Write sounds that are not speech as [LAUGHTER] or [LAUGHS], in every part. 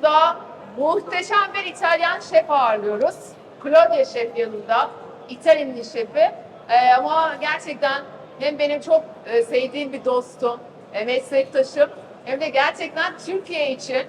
Stüdyomuzda muhteşem bir İtalyan şef ağırlıyoruz. Claudia şef yanında. İtalyanlı şefi. Ee, ama gerçekten hem benim çok e, sevdiğim bir dostum, e, meslektaşım hem de gerçekten Türkiye için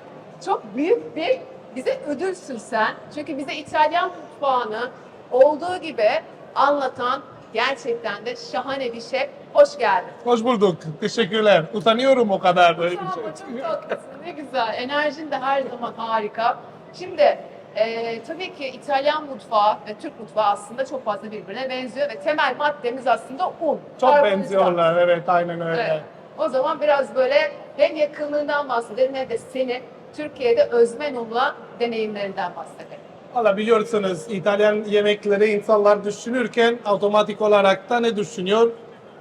çok büyük bir bize ödülsün sen. Çünkü bize İtalyan mutfağını olduğu gibi anlatan gerçekten de şahane bir şef. Hoş geldin. Hoş bulduk. Teşekkürler. Utanıyorum o kadar böyle bir şey. çok tatlısın. Ne güzel. Enerjin de her zaman harika. Şimdi e, tabii ki İtalyan mutfağı ve Türk mutfağı aslında çok fazla birbirine benziyor ve temel maddemiz aslında un. Çok Karbonhidrat. benziyorlar. Evet, aynen öyle. Evet. O zaman biraz böyle hem yakınlığından bahsedelim hem de seni Türkiye'de özmen unla deneyimlerinden bahsedelim. Valla biliyorsunuz İtalyan yemekleri insanlar düşünürken otomatik olarak da ne düşünüyor?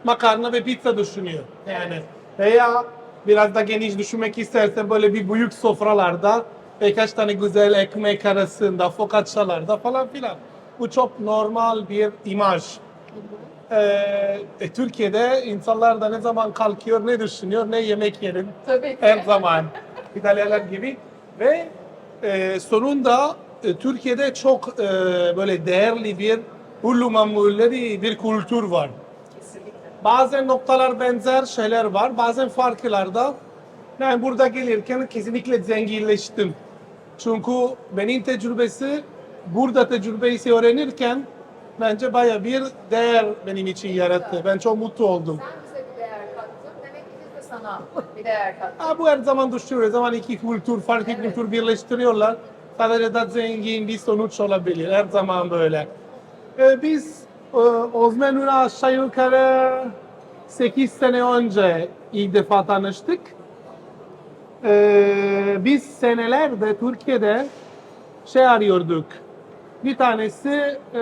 Makarna ve pizza düşünüyor. Yani veya biraz da geniş düşünmek istersen böyle bir büyük sofralarda birkaç tane güzel ekmek arasında, focaccialarda falan filan. Bu çok normal bir imaj. Ee, e, Türkiye'de insanlar da ne zaman kalkıyor, ne düşünüyor, ne yemek yerim Tabii ki. her zaman İtalyanlar gibi ve e, sonunda e, Türkiye'de çok e, böyle değerli bir hullu mamulleri bir kültür var. Bazen noktalar benzer şeyler var, bazen farklılar da. Yani burada gelirken kesinlikle zenginleştim. Çünkü benim tecrübesi, burada tecrübesi öğrenirken bence baya bir değer benim için yarattı. Ben çok mutlu oldum. Sen bize bir değer kattın. Demek ki biz de sana bir değer kattık. Ha, bu her zaman düşünüyoruz. Zaman iki kültür, farklı Evet. kültür birleştiriyorlar. Sadece da zengin bir sonuç olabilir. Her zaman böyle. Ee, biz e, Osmanlı'na aşağı yukarı 8 sene önce ilk defa tanıştık. Ee, biz senelerde Türkiye'de şey arıyorduk. Bir tanesi e,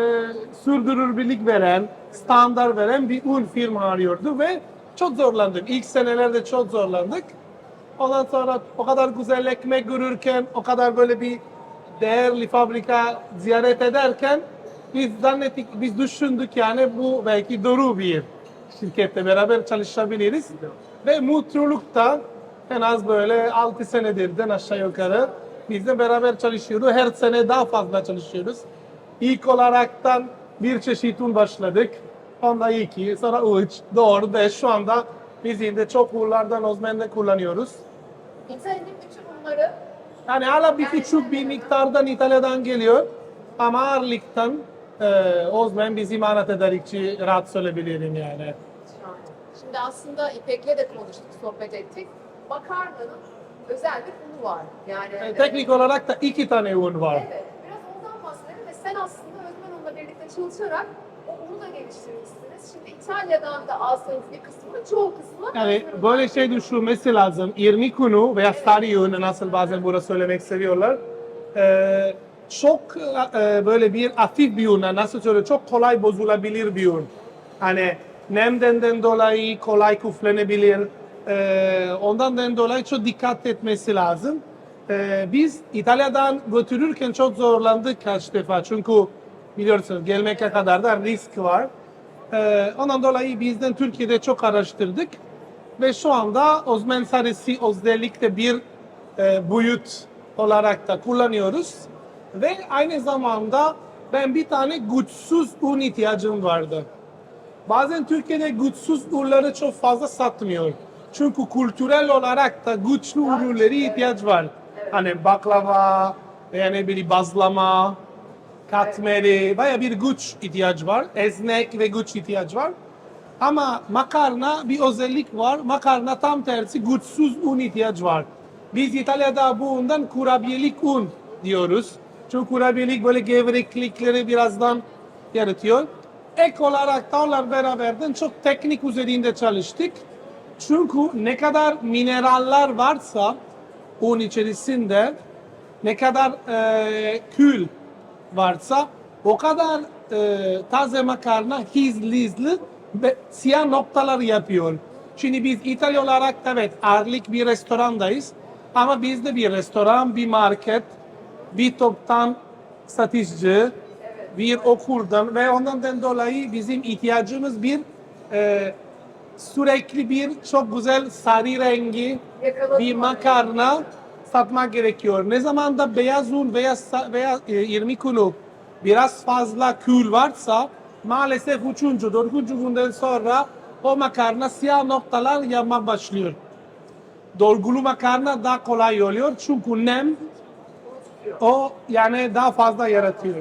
sürdürülebilirlik veren, standart veren bir un firma arıyordu ve çok zorlandık. İlk senelerde çok zorlandık. Ondan sonra o kadar güzel ekmek görürken, o kadar böyle bir değerli fabrika ziyaret ederken biz zannettik, biz düşündük yani bu belki doğru bir şirkette beraber çalışabiliriz. Ve mutlulukta en az böyle 6 senedirden aşağı yukarı bizle beraber çalışıyoruz. Her sene daha fazla çalışıyoruz. İlk olaraktan bir çeşit un başladık. Onda iki, sonra üç, dört, beş. Şu anda biz yine çok unlardan Osmanlı kullanıyoruz. İtalya'nın bütün bunları Yani hala bir küçük bir miktardan İtalya'dan geliyor. Ama ağırlıktan e, Osman bizim imalat ederikçi rahat söyleyebilirim yani. Şimdi aslında İpek'le de konuştuk, sohbet ettik. Makarnanın özel bir unu var. Yani E, teknik olarak da iki tane un var. Evet, biraz ondan bahsedelim ve sen aslında Özmen Un'la birlikte çalışarak o unu da geliştirmişsiniz. Şimdi İtalya'dan da alsanız bir kısmını, çoğu kısmını Yani böyle şey düşünmesi lazım. İrmik unu veya sarı unu nasıl bazen burada söylemek seviyorlar. E, çok e, böyle bir hafif bir un, nasıl söyleyeyim, çok kolay bozulabilir bir un. Hani nemden dolayı kolay küflenebilir. E, ondan dolayı çok dikkat etmesi lazım. E, biz İtalya'dan götürürken çok zorlandık kaç defa. Çünkü biliyorsunuz gelmeye kadar da risk var. E, ondan dolayı bizden Türkiye'de çok araştırdık. Ve şu anda Osman sarısı özellikle bir e, boyut olarak da kullanıyoruz. Ve aynı zamanda ben bir tane güçsüz un ihtiyacım vardı. Bazen Türkiye'de güçsüz ürünleri çok fazla satmıyor. Çünkü kültürel olarak da güçlü ürünleri ihtiyaç var. Hani baklava ne bileyim bazlama, katmeri, baya bir güç ihtiyaç var. Esnek ve güç ihtiyaç var. Ama makarna bir özellik var. Makarna tam tersi güçsüz un ihtiyaç var. Biz İtalya'da bu undan kurabiyelik un diyoruz. Çünkü kurabiyelik böyle gevreklikleri birazdan yaratıyor. Ek olarak da onlar beraberden çok teknik üzerinde çalıştık. Çünkü ne kadar mineraller varsa un içerisinde ne kadar e, kül varsa o kadar e, taze makarna hızlı ve siyah noktalar yapıyor. Şimdi biz İtalya olarak evet ağırlık bir restorandayız ama biz de bir restoran, bir market, bir toptan satıcı, bir okuldan ve ondan dolayı bizim ihtiyacımız bir e, sürekli bir çok güzel sarı rengi Yakaladım bir makarna satmak gerekiyor. Ne zaman da beyaz un veya veya e, irmik unu biraz fazla kül varsa maalesef üçüncü, dördüncü günden sonra o makarna siyah noktalar yapmak başlıyor. Dolgulu makarna daha kolay oluyor çünkü nem o yani daha fazla yaratıyor.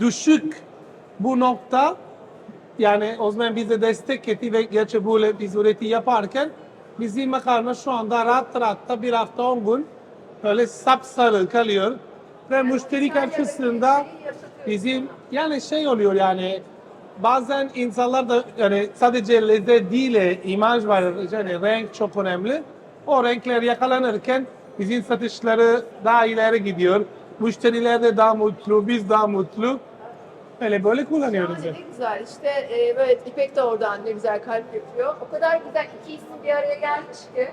Düşük bu nokta yani o zaman bize destek etti ve gerçi böyle biz üretim yaparken bizim makarna şu anda rahat rahat da bir hafta on gün öyle sapsarı kalıyor ve müşteri karşısında bizim yani şey oluyor yani bazen insanlar da yani sadece lezzet değil imaj var yani renk çok önemli. O renkler yakalanırken bizim satışları daha ileri gidiyor. Müşteriler de daha mutlu, biz daha mutlu. Öyle böyle kullanıyoruz. Yani. ne güzel işte e, böyle İpek de oradan ne güzel kalp yapıyor. O kadar güzel iki isim bir araya gelmiş ki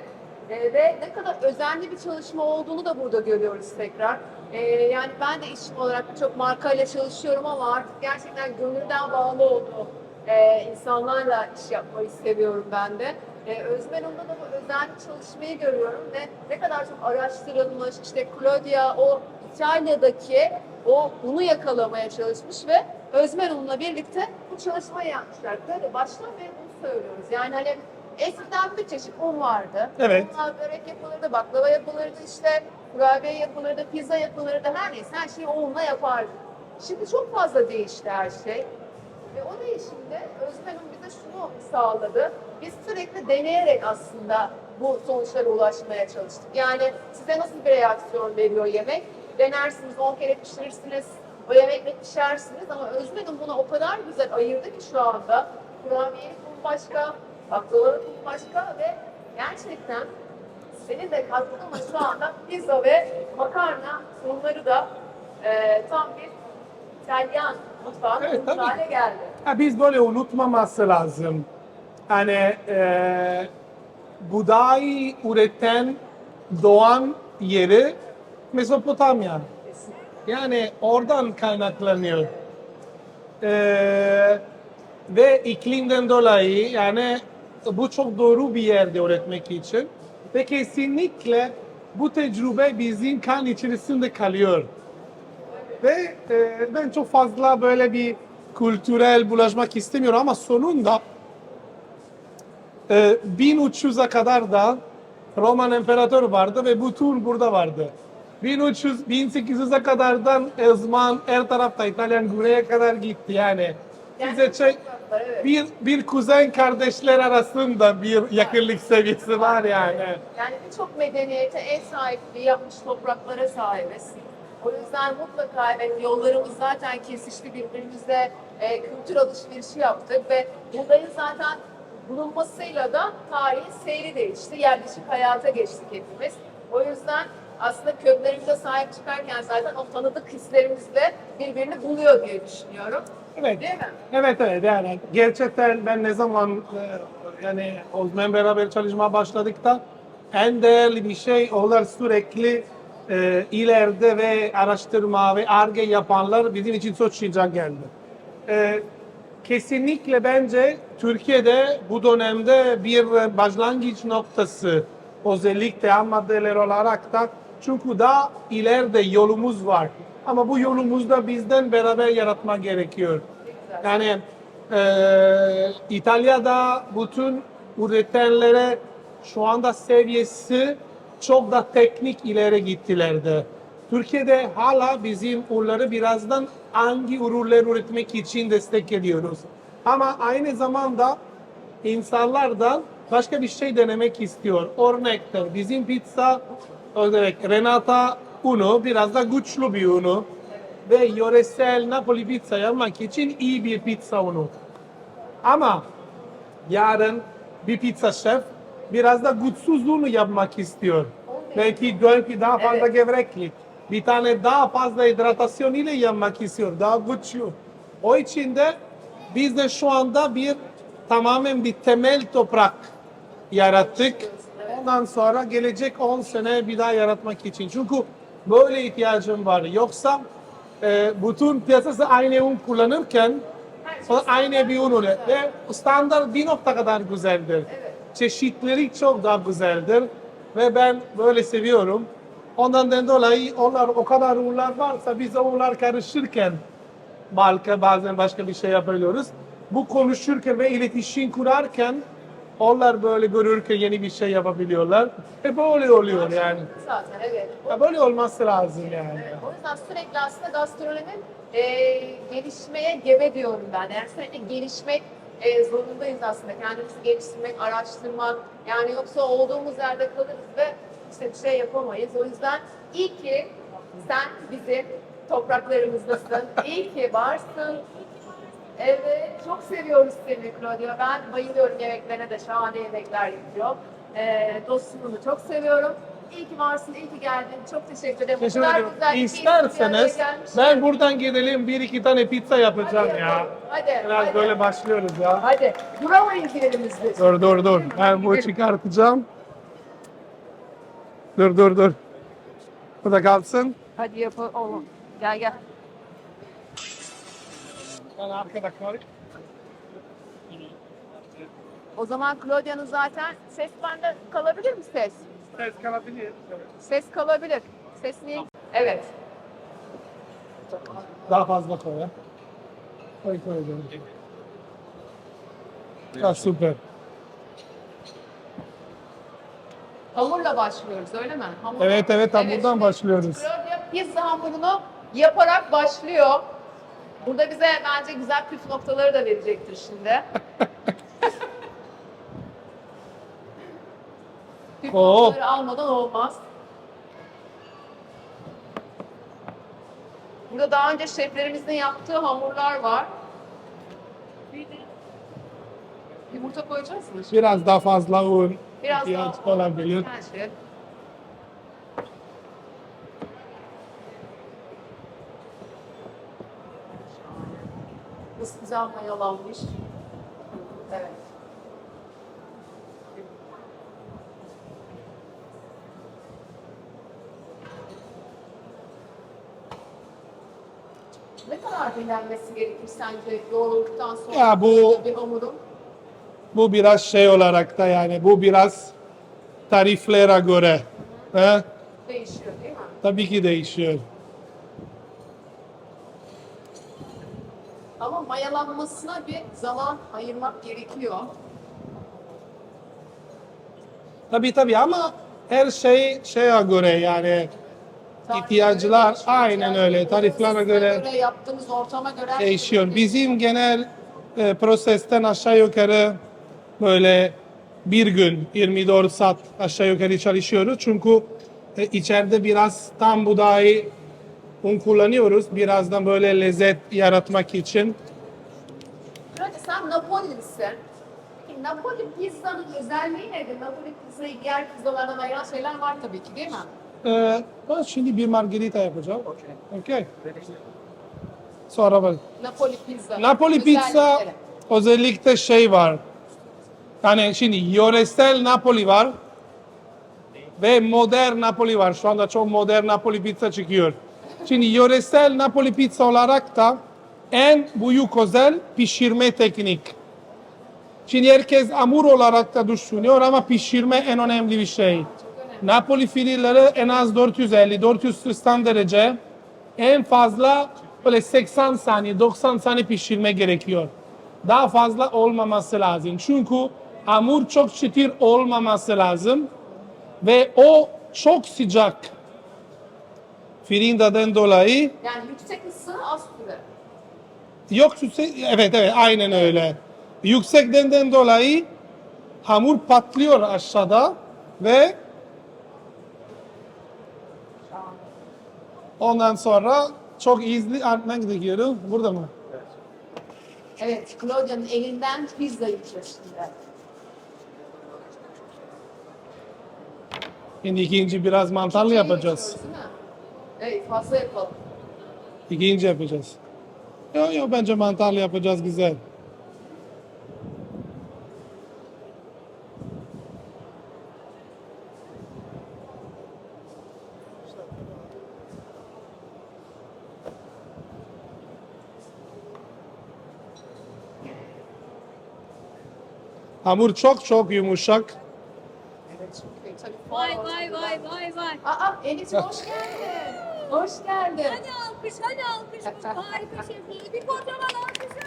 e, ve ne kadar özenli bir çalışma olduğunu da burada görüyoruz tekrar. E, yani ben de işim olarak birçok markayla çalışıyorum ama artık gerçekten gönülden bağlı olduğu e, insanlarla iş yapmayı seviyorum ben de. E, Özmen Hanım'da da bu özenli çalışmayı görüyorum ve ne kadar çok araştırılmış, işte Claudia o İtalya'daki o bunu yakalamaya çalışmış ve Özmen Hanım'la birlikte bu çalışmayı yapmışlar. Böyle baştan beri bunu söylüyoruz. Yani hani eskiden bir çeşit un vardı. Evet. Unla börek yapılırdı, baklava yapılırdı işte, kurabiye yapılırdı, pizza yapılırdı, her neyse her şeyi unla yapardı. Şimdi çok fazla değişti her şey. Ve o değişimde Hanım bize şunu sağladı. Biz sürekli deneyerek aslında bu sonuçlara ulaşmaya çalıştık. Yani size nasıl bir reaksiyon veriyor yemek? Denersiniz, 10 kere pişirirsiniz, o yemekle pişersiniz ama Hanım bunu o kadar güzel ayırdı ki şu anda. Kurabiyenin konu başka, baklavaların konu başka ve gerçekten senin de katkınla şu anda pizza ve makarna sunumları da e, tam bir İtalyan mutfağın Evet, tabii. hale geldi. Ha, biz böyle unutmaması lazım. Hani e, buğday üreten doğan yeri Mezopotamya. Yani oradan kaynaklanıyor. E, ve iklimden dolayı yani bu çok doğru bir yerde üretmek için. Ve kesinlikle bu tecrübe bizim kan içerisinde kalıyor. Ve e, ben çok fazla böyle bir kültürel bulaşmak istemiyorum ama sonunda e, 1300'e kadar da Roman imparator vardı ve bütün burada vardı. 1300 1800'e kadardan Osman her tarafta İtalyan güneye kadar gitti yani. Bize şey, bir bir kuzen kardeşler arasında bir yakınlık seviyesi var yani. Yani birçok medeniyete ev sahipliği yapmış topraklara sahibiz. O yüzden mutlaka evet yollarımız zaten kesişti birbirimizle e, kültür alışverişi yaptık ve buradayın zaten bulunmasıyla da tarihin seyri değişti. Yerleşik hayata geçtik hepimiz. O yüzden aslında köklerimize sahip çıkarken zaten o tanıdık hislerimizle birbirini buluyor diye düşünüyorum. Evet. Değil mi? Evet evet yani gerçekten ben ne zaman e, yani Ozmen beraber çalışmaya başladık da en değerli bir şey onlar sürekli e, ileride ve araştırma ve arge yapanlar bizim için sıcak geldi. E, kesinlikle bence Türkiye'de bu dönemde bir başlangıç noktası özellikle ham maddeler olarak da çünkü daha ileride yolumuz var. Ama bu yolumuzda bizden beraber yaratmak gerekiyor. Yani eee İtalya'da bütün üretenlere şu anda seviyesi çok da teknik ileri gittiler de. Türkiye'de hala bizim ürünleri birazdan hangi ürünler üretmek için destek ediyoruz. Ama aynı zamanda insanlar da başka bir şey denemek istiyor. Örnekler bizim pizza örnek Renata unu biraz da güçlü bir unu ve yöresel Napoli pizza yapmak için iyi bir pizza unu. Ama yarın bir pizza şef biraz da güçsüz unu yapmak istiyor. Belki belki daha fazla Evet. gevreklik. Bir tane daha fazla hidratasyon ile yapmak istiyor. Daha güçlü. O için de biz de şu anda bir tamamen bir temel toprak yarattık. Ondan sonra gelecek 10 sene bir daha yaratmak için. Çünkü böyle ihtiyacım var. Yoksa e, bütün piyasası aynı un kullanırken aynı bir un oluyor. Ve standart bir nokta kadar güzeldir. Çeşitleri çok daha güzeldir. Ve ben böyle seviyorum. Ondan dolayı onlar o kadar unlar varsa biz o unlar karışırken belki bazen başka bir şey yapabiliyoruz. Bu konuşurken ve iletişim kurarken onlar böyle görürken yeni bir şey yapabiliyorlar. E böyle oluyor yani. Zaten evet. Ya böyle olması lazım yani. O yüzden sürekli aslında gastronominin e, gelişmeye gebe diyorum ben. Yani sürekli gelişmek e, zorundayız aslında. Kendimizi geliştirmek, araştırmak. Yani yoksa olduğumuz yerde kalırız ve işte bir şey yapamayız. O yüzden iyi ki sen bizim topraklarımızdasın. iyi ki varsın. Evet, çok seviyoruz seni Claudia. Ben bayılıyorum yemeklerine de şahane yemekler yapıyor. Ee, dostluğunu çok seviyorum. İyi ki varsın, iyi ki geldin. Çok teşekkür ederim. Teşekkür ederim. güzel, İsterseniz ben buradan gidelim bir iki tane pizza yapacağım Hadi ya. Hadi, Biraz hadi. böyle başlıyoruz ya. Hadi, duramayız yerimizde. Dur dur dur. Ben bu çıkartacağım. Dur dur dur. Bu da kalsın. Hadi yapalım oğlum. Gel gel. Ben arkada kalayım. O zaman Claudia'nın zaten ses bende kalabilir mi ses? Ses kalabilir. Ses kalabilir. Ses niye? Evet. Daha fazla koy. Koy koy. Ya süper. Hamurla başlıyoruz öyle mi? Hamur. Evet evet hamurdan şimdi başlıyoruz. Claudia pizza hamurunu yaparak başlıyor. Burada bize bence güzel püf noktaları da verecektir şimdi. [LAUGHS] Hop. noktaları almadan olmaz. Burada daha önce şeflerimizin yaptığı hamurlar var. Yumurta koyacağız mı? Biraz daha fazla un Biraz ihtiyaç daha olabilir. Her şey. Nasıl güzel mayalanmış. Evet. Kadar dinlenmesi gerekir sence yoğrulduktan sonra Ya bu- bir hamurun? Bu biraz şey olarak da yani bu biraz tariflere göre. He? Değişiyor değil mi? Tabii ki değişiyor. Ama mayalanmasına bir zaman ayırmak gerekiyor. Tabii tabii ama her şey şeye göre yani değişiyor. aynen öyle tariflere göre yaptığımız ortama göre şey değişiyor. Bizim genel e, prosesten aşağı yukarı böyle bir gün 24 saat aşağı yukarı çalışıyoruz. Çünkü e, içeride biraz tam buğday un kullanıyoruz. Birazdan böyle lezzet yaratmak için. Önce sen Napoli'lisin. Peki Napoli pizzanın özelliği nedir? Napoli pizzayı diğer pizzalardan ayıran şeyler var tabii ki değil mi? Ee, ben şimdi bir margarita yapacağım. Okey. Sonra bak. Napoli pizza. Napoli pizza özellikle şey var. Yani şimdi yöresel Napoli var ve modern Napoli var. Şu anda çok modern Napoli pizza çıkıyor. Şimdi yöresel Napoli pizza olarak da en büyük özel pişirme teknik. Şimdi herkes hamur olarak da düşünüyor ama pişirme en önemli bir şey. Napoli fileleri en az 450-480 derece en fazla böyle 80 saniye 90 saniye pişirme gerekiyor. Daha fazla olmaması lazım. Çünkü hamur çok çıtır olmaması lazım ve o çok sıcak. Firindadan dolayı Yani yüksek ısı az süre. yok evet evet aynen öyle. Yüksekten dolayı hamur patlıyor aşağıda ve ondan sonra çok izli artmak gerekiyor. Burada mı? Evet, Claudia'nın elinden pizza yiyeceğiz şimdi. Şimdi ikinci biraz mantarlı yapacağız. Şey Değil mi? Evet, fazla yapalım. İkinci yapacağız. Yok yok bence mantarlı yapacağız güzel. Hamur çok çok yumuşak. Evet, çünkü tabii Vay vay vay vay vay. Aa Elif'ciğim hoş geldin. Hoş geldin. Hadi alkış, hadi alkış. Bu harika şefliği. Bir kocaman alkış.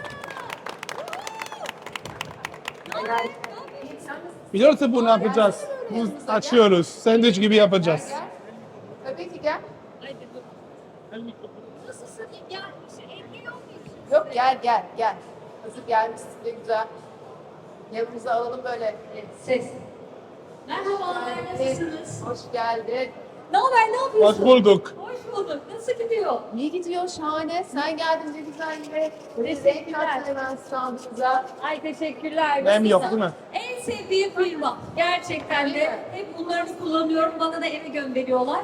Ne haber? Ne haber? İyi, sen nasılsın? Biliyorsun bunu yapacağız. Buz açıyoruz. Sandviç gibi yapacağız. Gel, gel. Tabii ki gel. Hadi dur. Nasılsın? Yok muyuz? Yok gel gel gel. Hazır gelmişsin de güzel. Yanımıza alalım böyle. Ses. Merhabalar, nasılsınız? Hoş geldin. Ne haber, ne yapıyorsun? Hoş bulduk. Hoş bulduk. Nasıl gidiyor? İyi gidiyor şahane. Sen geldin. Böyle zevk Teşekkürler. hemen standımıza. Ay teşekkürler. Benim yok, değil mi? En sevdiğim firma. Gerçekten de hep bunlarını kullanıyorum. Bana da eve gönderiyorlar.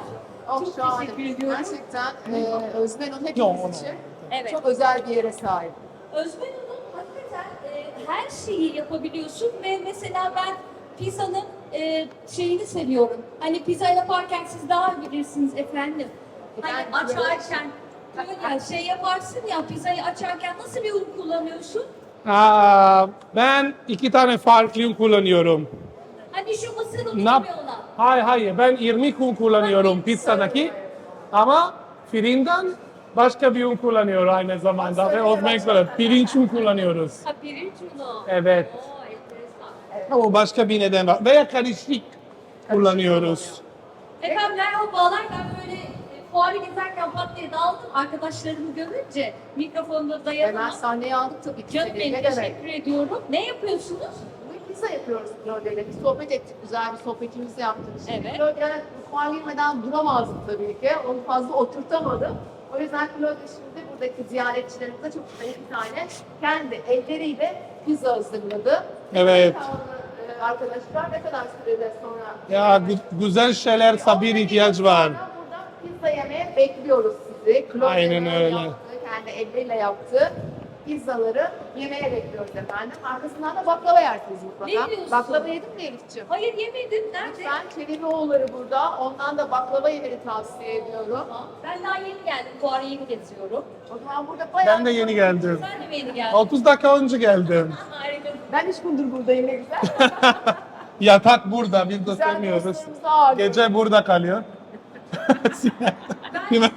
Oh, Çok şahane. teşekkür ediyorum. Gerçekten e, Özmen Hanım Yok, hepimiz onu- için Evet. çok özel bir yere sahip. Özmen Hanım hakikaten e, her şeyi yapabiliyorsun ve mesela ben pizzanın e, şeyini seviyorum. Hani pizza yaparken siz daha bilirsiniz efendim. Hani Ben- açarken böyle şey yaparsın ya pizzayı açarken nasıl bir un kullanıyorsun? Aa, ben iki tane farklı un kullanıyorum. Hani şu mısır unu Ne yap- gibi olan. Hayır hayır ben irmik un kullanıyorum pizzadaki. Ama firinden başka bir un kullanıyor aynı zamanda ve Osman Ekber pirinç un kullanıyoruz. Ha pirinç unu. Evet. Oo enteresan. Ama başka bir neden var. Veya karışık kullanıyoruz. Efendim merhabalar. Ben böyle e, fuarı gezerken pat diye daldım. Arkadaşlarımı görünce mikrofonda Hemen dayanamam. sahneye aldık tabii ki. Canım seni. benim Ne demek? teşekkür ediyorum. Ne yapıyorsunuz? Bugün pizza yapıyoruz Claudia'yla. Bir sohbet ettik, güzel bir sohbetimizi yaptık. Şimdi Evet. Claudia mutfağa girmeden duramazdı tabii ki. Onu fazla oturtamadım. O yüzden Claudia şimdi buradaki ziyaretçilerimize çok güzel bir tane kendi elleriyle pizza hazırladı. Evet. Ee, Arkadaşlar ne kadar sürede sonra? Ya gü- güzel şeyler sabir ihtiyaç var. Burada pizza yemeye bekliyoruz sizi. Claudia'nın Aynen öyle. Yaptığı, kendi elleriyle yaptığı pizzaları yemeye bekliyoruz efendim. Arkasından da baklava yersiniz mutlaka. Ne diyorsun? Baklava yedin mi Elif'ciğim? Hayır yemedim. Nerede? Lütfen Çelebioğulları burada. Ondan da baklava yemeni tavsiye ediyorum. Tamam. Ben daha yeni geldim. Fuarı yeni geziyorum. O zaman burada bayağı... Ben de yeni geldim. Sen de mi yeni geldin? 30 dakika önce geldim. [LAUGHS] Harika. Ben üç gündür buradayım ne güzel. [LAUGHS] Yatak burada biz güzel ağırlıyoruz. Gece burada kalıyor. [LAUGHS] Mi?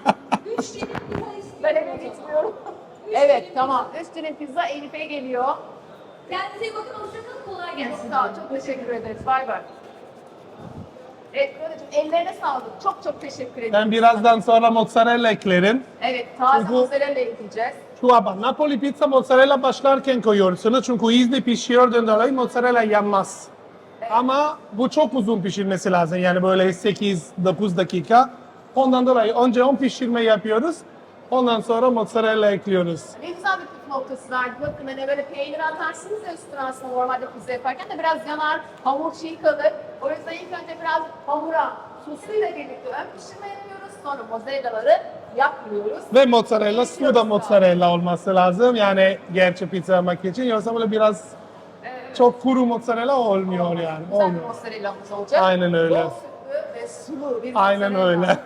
Üç pizza istiyorum. Ben eve gitmiyorum. Evet tamam. Üstüne pizza Elif'e geliyor. Kendinize iyi bakın. Hoşçakalın. Kolay gelsin. Sağ ol, çok teşekkür ederiz. Bay bay. Evet, Claudia'cığım ellerine sağlık. Çok çok teşekkür ederim. Ben birazdan sonra mozzarella eklerim. Evet, taze Çünkü- mozzarella ekleyeceğiz. Şu ama Napoli pizza mozzarella başlarken koyuyorsunuz çünkü hızlı pişiyordan dolayı mozzarella yanmaz. Ama bu çok uzun pişirmesi lazım yani böyle 8-9 dakika. Ondan dolayı önce 10 pişirme yapıyoruz. Ondan sonra mozzarella ekliyoruz. Ne güzel bir püf noktası verdi. Bakın hani böyle peynir atarsınız ya üstüne aslında normalde pizza yaparken de biraz yanar, hamur çiğ kalır. O yüzden ilk önce biraz hamura sosuyla birlikte ön pişirme yapıyoruz. Sonra mozzarellaları yapmıyoruz. Ve mozzarella, su da mozzarella olması lazım. Yani gerçi pizza yapmak için. Yoksa böyle biraz çok kuru mozzarella olmuyor yani. Güzel bir Olmuyor. mozzarellamız olacak. Aynen öyle. Bol sütlü ve sulu bir Aynen öyle. [LAUGHS]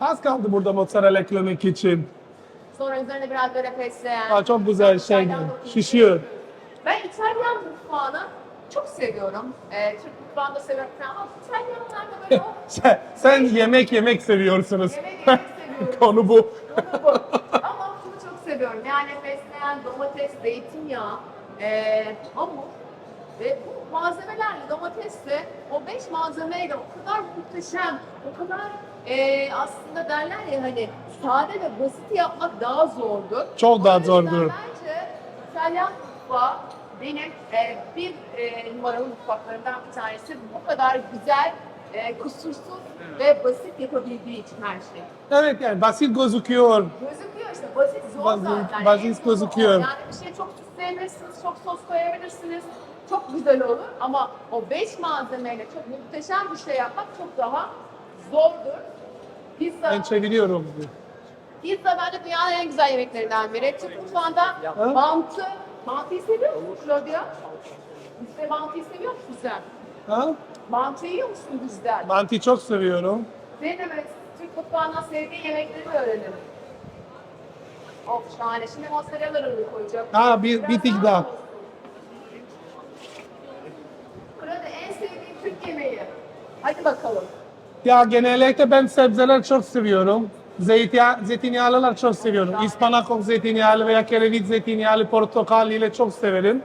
Az kaldı burada mozzarella eklemek için. Sonra üzerine biraz böyle fesleğen. Aa, çok güzel şey. Şişiyor. Ben İtalyan mutfağını çok seviyorum. Ee, Türk mutfağını da seviyorum ama İtalyanlar da böyle [LAUGHS] o Sen, sen yemek yemek seviyorsunuz. yemek yemek [LAUGHS] seviyorum. Konu bu. Konu bu. [LAUGHS] Ama şunu çok seviyorum. Yani fesleğen, domates, zeytinyağı, ee, hamur ve bu malzemelerle domatesle o beş malzemeyle o kadar muhteşem, o kadar ee, aslında derler ya hani sade ve basit yapmak daha zordur. Çok daha zordur. Bence İtalyan mutfağı benim e, bir e, numaralı mutfaklarımdan bir tanesi. Bu kadar güzel, e, kusursuz ve basit yapabildiği için her şey. Evet yani basit gözüküyor. Gözüküyor işte basit zor Basit- zaten. basit En gözüküyor. Yani bir şey çok süsleyebilirsiniz, çok sos koyabilirsiniz. Çok güzel olur ama o beş malzemeyle çok muhteşem bir şey yapmak çok daha zordur. Pizza, Ben çeviriyorum. pizza bence dünyanın en güzel yemeklerinden biri. Türk mutfağında mantı, mantıyı seviyor musun Claudia? Bizde mantıyı seviyor musun sen? Ha? Mantı yiyor musun bizden? Mantı çok seviyorum. Senin de böyle Türk mutfağından sevdiğin yemekleri öğrenelim. Of şahane. Şimdi mozzarella'ları koyacağım. Ha bir, bir tık daha. Burada en sevdiğin Türk yemeği. Hadi bakalım. Ya genellikle ben sebzeler çok seviyorum. Zeytinyağı, zeytinyağlılar çok seviyorum. İspanakok zeytinyağlı veya kereviz zeytinyağlı portakal ile çok severim.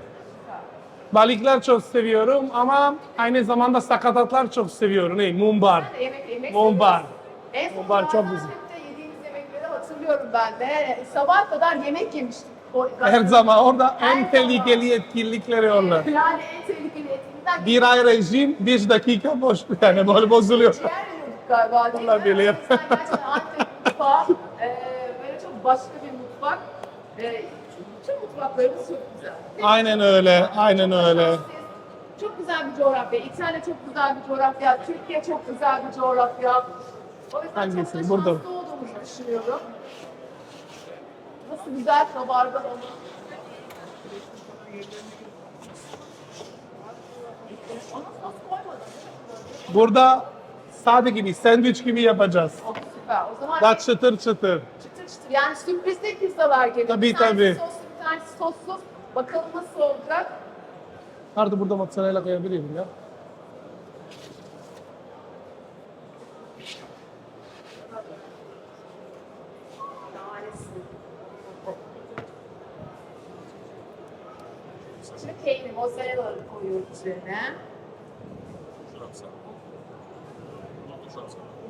Balıklar çok seviyorum ama aynı zamanda sakatatlar çok seviyorum. Ne? Mumbar. Ben de yemek yemek Mumbar. En son Mumbar çok güzel. Gaziantep'te yediğimiz yemekleri hatırlıyorum ben de. Sabah kadar yemek yemiştik. O- Her zaman orada Her en zaman. tehlikeli etkinlikleri onlar. Yani en tehlikeli etkinlikler. Bir ay rejim, bir dakika boş yani böyle bozuluyor. Ciğer yiyorduk galiba değil mi? Gerçekten Antep mutfağı e, böyle çok başka bir mutfak. E, tüm mutfaklarımız çok güzel. Aynen öyle, aynen öyle. Çok güzel bir coğrafya. İtalya çok güzel bir coğrafya. Türkiye çok güzel bir coğrafya. O yüzden Hangisi? çok da Burada. şanslı olduğumuzu düşünüyorum. Nasıl güzel kabardı onu. Burada sade gibi, sandviç gibi yapacağız. Oh, süper. O zaman Daha çıtır çıtır. çıtır çıtır. Yani sürprizli pizzalar geliyor. Tabii, bir tanesi tabii. soslu, bir tanesi sossuz. Bakalım nasıl olacak. Artık burada mozzarella koyabilirim ya. Şahanesin. Şimdi peynir, mozzarella'ları koyuyoruz üzerine.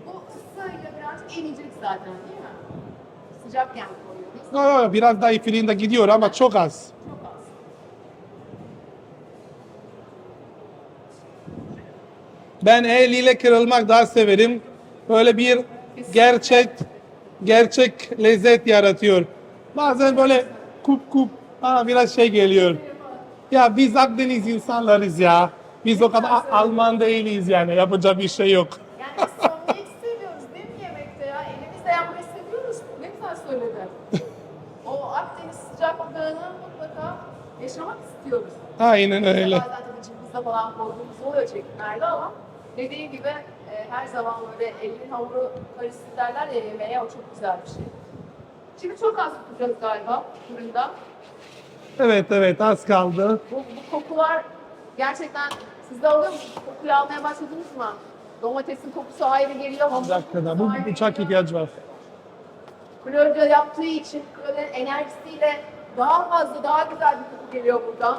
Bu ısıyla biraz eriyecek zaten değil mi? Sıcakken koyuyoruz. Yo, yo, biraz daha ifiliğinde gidiyor ama çok az. Çok az. Ben eliyle kırılmak daha severim. Böyle bir gerçek gerçek lezzet yaratıyor. Bazen böyle kup kup bana biraz şey geliyor. Ya biz Akdeniz insanlarız ya. Biz o kadar A- Alman değiliz yani. Yapacak bir şey yok. Yani samimiyeti seviyoruz değil mi yemekte ya? Elimizle yapmayı seviyoruz. Ne güzel söyledin. O Akdeniz sıcaklığını mutlaka yaşamak istiyoruz. Aynen öyle. Bazen tabii cımbızda falan koyduğumuz oluyor çekimlerde ama dediğin gibi e, her zaman böyle elin hamuru karışsın derler ya yemeğe o çok güzel bir şey. Şimdi çok az tutacağız galiba fırında. Evet evet az kaldı. Bu, bu kokular gerçekten siz de alıyor musunuz? Kokuyu almaya başladınız mı? Domatesin kokusu ayrı geliyor. Bir dakikada. Bu bıçak ihtiyacı var. Florida yaptığı için Florida'nın enerjisiyle daha fazla, daha güzel bir koku geliyor buradan.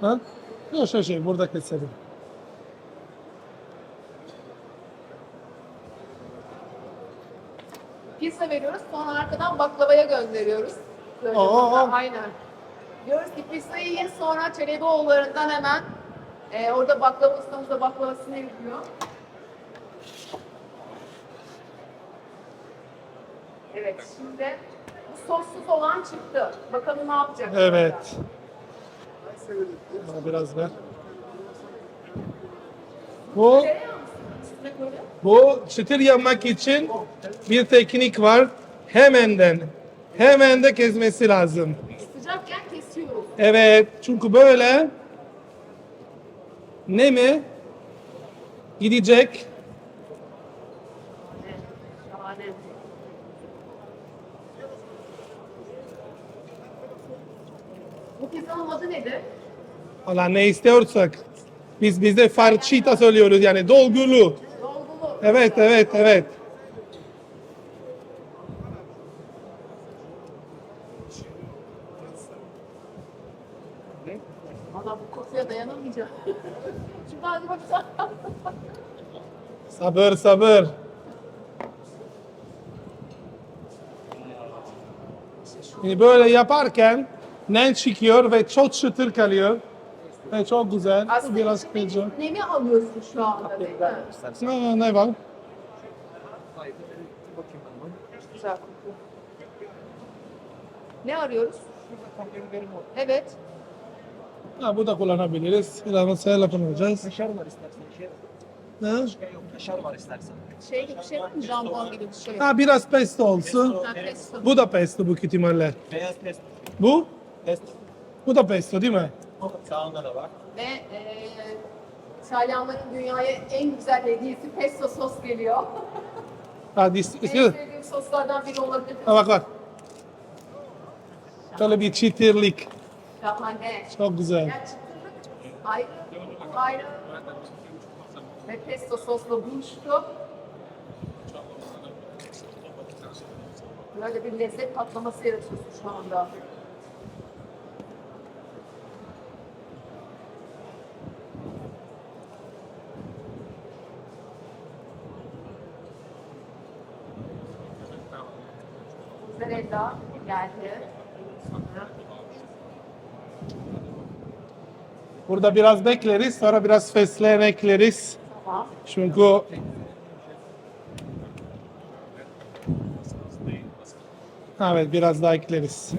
Ha? Yok şey şey burada keselim. Pizza veriyoruz, sonra arkadan baklavaya gönderiyoruz. Böyle Oo. burada, Aynen. Diyoruz ki pizzayı yiyin, sonra Çelebi-oğullarından hemen e, orada baklava ustamız da baklavasını yapıyor. Evet, şimdi bu sossuz olan çıktı. Bakalım ne yapacak. Evet. Bana biraz ver. Bu Tereyağı mısın? Üstüne koyalım. Bu çıtır yapmak için bir teknik var. Hemenden, hemen de kesmesi lazım. Sıcakken kesiyoruz. Evet, çünkü böyle ne mi gidecek? Evet, şahane. Bu pizzanın adı nedir? Valla ne istiyorsak. Biz bize farcita söylüyoruz yani dolgulu. Dolgulu. Evet, evet, evet. Valla bu kokuya Şimdi baksana. Sabır, sabır. Şimdi böyle yaparken nen çıkıyor ve çok çıtır kalıyor. Ve çok güzel. Aslında Biraz kıracağım. nemi alıyorsun şu anda? Ne, ne var? Güzel koku. Ne arıyoruz? Evet. Ha, bu da kullanabiliriz. Biraz masaya kullanacağız. Kaşar var istersen. Şey, Ha? şey yok. Kaşar var istersen. Şey gibi bir şey var mı? Jambon gibi bir şey. ha, biraz pesto olsun. Ha, pesto. Bu da pesto bu ihtimalle. Beyaz pesto. Bu? Pesto. Bu da pesto değil mi? Sağında da var. Ve e, İtalyanların dünyaya en güzel hediyesi pesto sos geliyor. [LAUGHS] Ha, dis- en sevdiğim soslardan biri olabilir. ha, bak bak. Şöyle bir çitirlik. Şahane. Çok güzel. Ayrı, bu ayrı. Ve pesto sosla buluştu. Böyle bir lezzet patlaması yaratıyorsun şu anda. Mozzarella geldi. Burada biraz bekleriz, sonra biraz fesleğen ekleriz. Çünkü Evet, biraz daha ekleriz.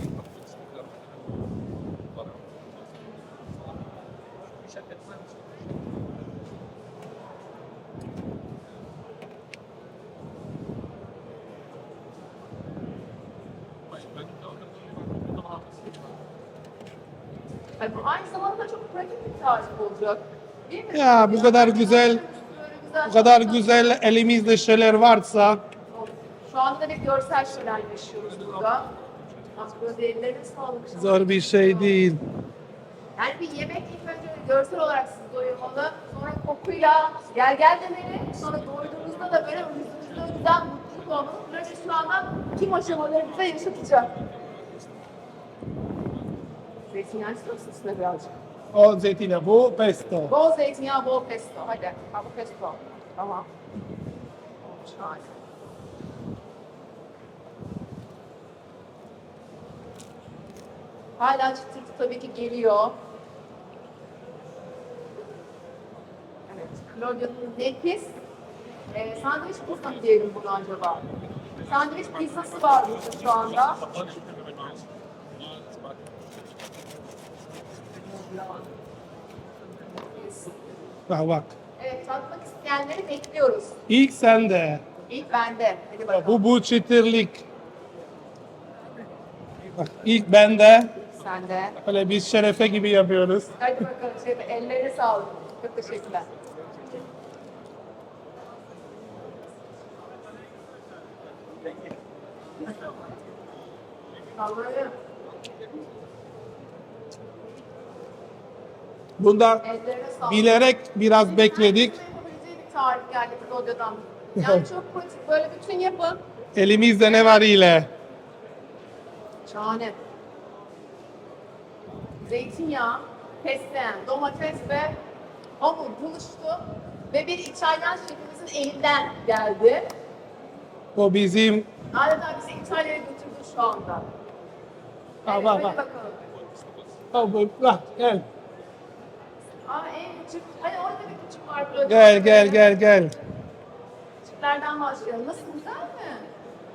Ay, bu aynı zamanda çok pratik bir tarif olacak. Değil mi? Ya, bu kadar güzel- Bu kadar güzel elimizde şeyler varsa Şu anda bir görsel şölen yaşıyoruz burada. Aslında ellerine sağlık. zor bir şey değil. Yani bir yemek ilk önce görsel olarak sizi doyurmalı. Sonra kokuyla gel gel demeli. Sonra doyduğunuzda da böyle yüzünüzde o güzel mutluluk olmalı. Böyle şu anda tüm aşamaları bize yaşatacak. Zeytinyağı istiyor musun üstüne birazcık? O zeytine, bu pesto. Bol zeytinyağı, bol pesto. Hadi. Ha bu pesto. Tamam. Şahane. Hala çıtırtı tabii ki geliyor. Evet, Claudia'nın nefis. Ee, sandviç pizza mı diyelim bunu acaba? Sandviç pizzası var burada şu anda. Bak bak. Evet, tatmak isteyenleri bekliyoruz. İlk sende. İlk bende. Hadi bakalım. Bu bu çıtırlık. Bak ilk bende. Sen de. Böyle biz şerefe gibi yapıyoruz. Hadi bakalım şef, ellerine sağlık. Çok teşekkürler. Allah'ım. Bunda bilerek biraz bekledik. Tarif geldi Claudia'dan. Yani [LAUGHS] çok pratik. Böyle bütün yapın. Elimizde ne var ile. Şahane. Zeytinyağı, fesleğen, domates ve hamur buluştu. Ve bir İtalyan şefimizin elinden geldi. O bizim Adeta bizi İtalya'ya götürdü şu anda. Al, Evet, bak. bakalım. Bu- bak gel. Aa en küçük, hani orada bir küçük var. böyle. Gel gel gel gel. Küçüklerden başlayalım. Nasıl güzel mi?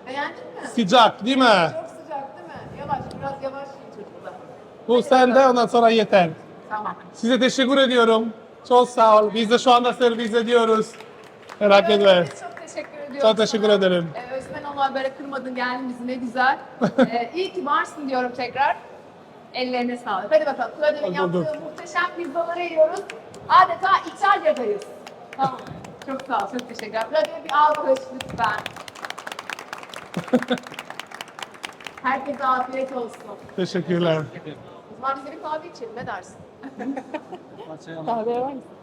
Beğendin mi? Sıcak değil mi? Çok sıcak değil mi? Yavaş, biraz yavaş yiyin çocuklar. Bu sende ondan sonra yeter. Tamam. Size teşekkür ediyorum. Çok sağ ol. Biz de şu anda servis ediyoruz. Merak etme. Biz Çok teşekkür ediyorum. Çok teşekkür ederim. Ee, Özmen Allah böyle kırmadın geldin bizi ne güzel. [LAUGHS] ee, iyi ki varsın diyorum tekrar. Ellerine sağlık. Hadi bakalım. Bakalım. yaptığı muhteşem pizzaları yiyoruz. Adeta İtalya'dayız. Tamam. Çok sağ ol. Çok teşekkürler. Claudia'ya bir alkış lütfen. [LAUGHS] Herkese afiyet olsun. Teşekkürler. O zaman bize bir kahve içelim. Ne dersin? [LAUGHS] Kahve var mısın?